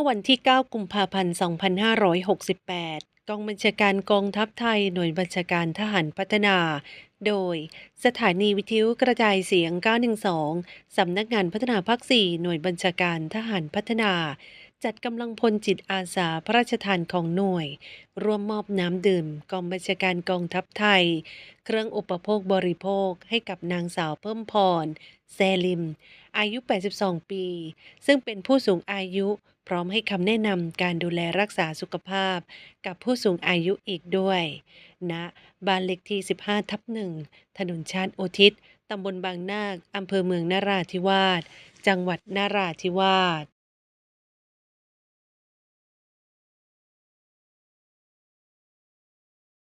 อวันที่ 9 กุมภาพันธ์ 2568 กองบัญชาการกองทัพไทยหน่วยบัญชาการทหารพัฒนา โดยสถานีวิทยุกระจายเสียง 912 สำนักงานพัฒนาภาค 4 หน่วยบัญชาการทหารพัฒนา จัดกำลังพลจิตอาสาพระราชทานของหน่วย ร่วมมอบน้ำดื่มกองบัญชาการกองทัพไทย เครื่องอุปโภคบริโภคให้กับนางสาวเพิ่มพรแซลิม อายุ 82 ปี ซึ่งเป็นผู้สูงอายุพร้อมให้คำแนะนำการดูแลรักษาสุขภาพ กับผู้สูงอายุอีกด้วยณบ้านเลขที่ 15 ทับ1ถนนชาญอุทิศตำบลบางนาคอำเภอเมืองนราธิวาส จังหวัดนราธิวาส